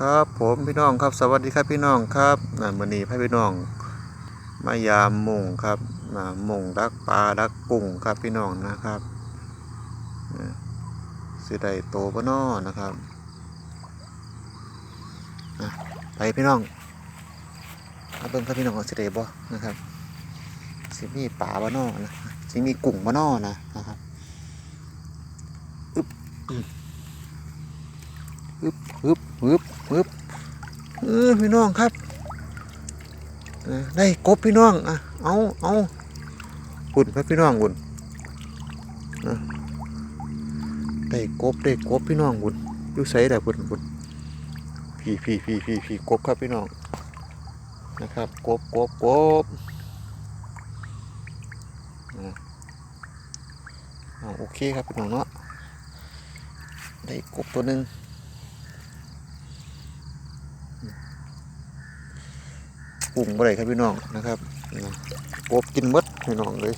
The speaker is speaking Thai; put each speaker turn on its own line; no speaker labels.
ครับผมพี่น้องครับสวัสดีครับพี่น้องครับนะมือนี้พี่น้อง มายามมุงครับนะมุงดักปลาดักกุ้งครับพี่น้องนะครับสิได้โตบ่นอนะครับนะไปพี่น้องมาเบิ่งครับพี่น้องสิได้บ่นะครับสิมีปลาบ่นอนะสิมีกุ้งบ่นอนะนะครับอึบ อึบอึบอึบอึบเออพี่น้องครับได้กบพี่น้องอะเอาเอาบุญครับพี่น้องบุญนะได้กบได้กบพี่น้องบุญอยู่ใส่ได้บุญบุญพี่พี่พี่พี่พี่กบครับพี่น้องนะครับกบกบกบโอเคครับพี่น้องเนาะได้กบตัวหนึ่ง กุ้งบ่ได้ครับพี่น้องนะครับกบกินมดพี่น้องเลย